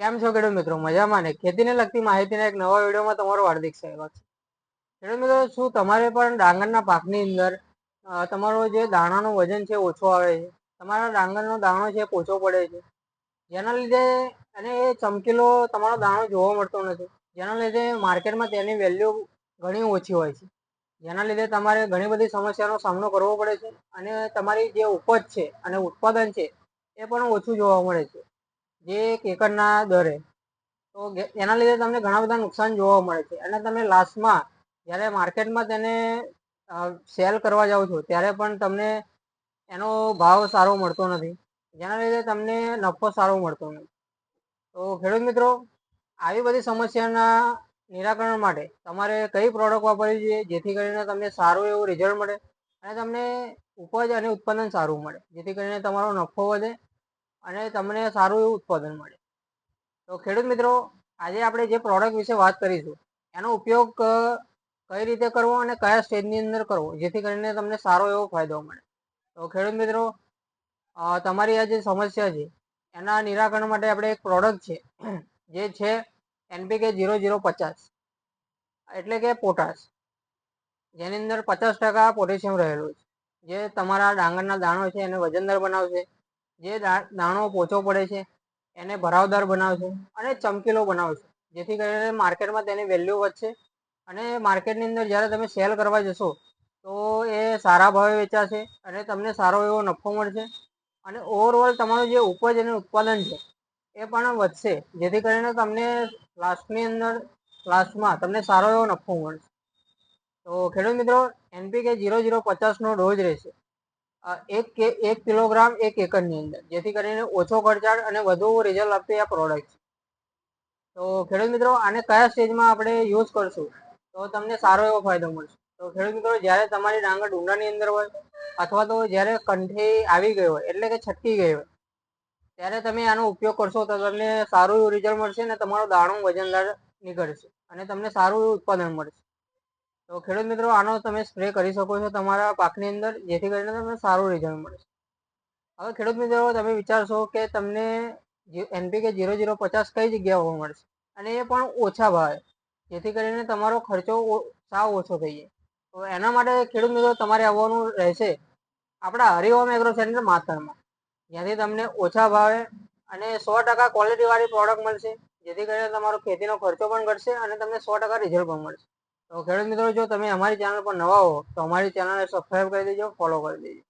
કેમ છો ખેડૂત મિત્રો? મજામાં ને? ખેતીને લગતી માહિતીના એક નવા વિડીયોમાં તમારું હાર્દિક સ્વાગત છે. ખેડૂત મિત્રો, શું તમારે પણ ડાંગરના પાકની અંદર તમારો જે દાણાનું વજન છે ઓછું આવે છે. તમારા ડાંગરનો દાણો છે પોચો પડે છે. જેના લીધે અને એ ચમકીલો તમારો દાણો જોવા મળતો નથી. જેના લીધે માર્કેટમાં તેની વેલ્યુ ઘણી ઓછી હોય છે. જેના લીધે તમારે ઘણી બધી સમસ્યાનો સામનો કરવો પડે છે અને તમારી જે ઉપજ છે અને ઉત્પાદન છે, એ પણ ઓછું જોવા મળે છે. જે એક એકરના દરે. તો એના લીધે તમને ઘણા બધા નુકસાન જોવા મળે છે. અને તમે લાસ્ટમાં જ્યારે માર્કેટમાં તેને સેલ કરવા જાઓ છો, ત્યારે પણ તમને એનો ભાવ સારો મળતો નથી. જેના લીધે તમને નફો સારો મળતો નથી. તો ખેડૂત મિત્રો, આવી બધી સમસ્યાના નિરાકરણ માટે તમારે કઈ પ્રોડક્ટ વાપરવી જોઈએ, જેથી કરીને તમને સારું એવું રિઝલ્ટ મળે અને તમને ઉપજ અને ઉત્પાદન સારું મળે. જેથી કરીને તમારો નફો વધે અને તમને સારું એવું ઉત્પાદન મળે. તો ખેડૂત મિત્રો, આજે આપણે જે પ્રોડક્ટ વિશે વાત કરીશું, એનો ઉપયોગ કઈ રીતે કરવો અને કયા સ્ટેજની અંદર કરવો, જેથી કરીને તમને સારો એવો ફાયદો મળે. તો ખેડૂત મિત્રો તમારી આ જે સમસ્યા છે, એના નિરાકરણ માટે આપણે એક પ્રોડક્ટ છે, જે છે એનપીકે ઝીરો ઝીરો પચાસ. એટલે કે પોટાશ જેની અંદર પચાસ ટકા પોટેશિયમ રહેલું છે. જે તમારા ડાંગરના દાણો છે, એને વજનદાર બનાવશે. જે દાણો પોચો પડે છે, એને ભરાવદાર બનાવશે અને ચમકીલો બનાવશે. જેથી કરીને માર્કેટમાં તેની વેલ્યુ વધશે અને માર્કેટની અંદર જ્યારે તમે સેલ કરવા જશો, તો એ સારા ભાવે વેચાશે અને તમને સારો એવો નફો મળશે અને ઓવરઓલ તમારું જે ઉપજ અને ઉત્પાદન છે, એ પણ વધશે. જેથી કરીને તમને લાસ્ટની અંદર લાસ્ટમાં તમને સારો એવો નફો મળશે. તો ખેડૂત મિત્રો એનપીકે જીરો જીરો પચાસનો ડોઝ રહેશે. એક કે, એક કિલોગ્રામ, એક એકરની અંદર. જેથી કરીને ઓછો ખર્ચાળ અને વધુ રિઝલ્ટ આપતી આ પ્રોડક્ટ તો ખેડૂત મિત્રો, આને કયા સ્ટેજમાં આપણે યુઝ કરશું? તો તમને સારો એવો ફાયદો મળશે. તો ખેડૂત મિત્રો, જ્યારે તમારી ડાંગર ડુંડાની અંદર હોય, અથવા તો જ્યારે કંઠી આવી ગઈ હોય, એટલે કે છટકી ગઈ હોય, ત્યારે તમે આનો ઉપયોગ કરશો તો તમને સારું એવું રિઝલ્ટ મળશે અને તમારો દાણો વજનદાર નીકળશે અને તમને સારું એવું ઉત્પાદન મળશે. તો ખેડૂત મિત્રો, આનો તમે સ્પ્રે કરી શકો છો તમારા પાકની અંદર, જેથી કરીને તમને સારું રિઝલ્ટ મળશે હવે ખેડૂત મિત્રો, તમે વિચારશો કે તમને એનપીકે ઝીરો ઝીરો પચાસ કઈ જગ્યાઓ મળશે? અને એ પણ ઓછા ભાવે, જેથી કરીને તમારો ખર્ચો સાવ ઓછો થઈ જાય. તો એના માટે ખેડૂત મિત્રો, તમારે આવવાનું રહેશે આપણા હરિઓમ એગ્રો સેન્ટર માતરમાં. જ્યાંથી તમને ઓછા ભાવે અને સો ટકા ક્વોલિટીવાળી પ્રોડક્ટ મળશે, જેથી કરીને તમારો ખેતીનો ખર્ચો પણ ઘટશે અને તમને સો ટકા રિઝલ્ટ પણ મળશે. તો ખેડૂત મિત્રો, જો તમે અમારી ચેનલ પર નવા હો, તો અમારી ચેનલને સબસ્ક્રાઈબ કરી દેજો ફોલો કરી દેજો.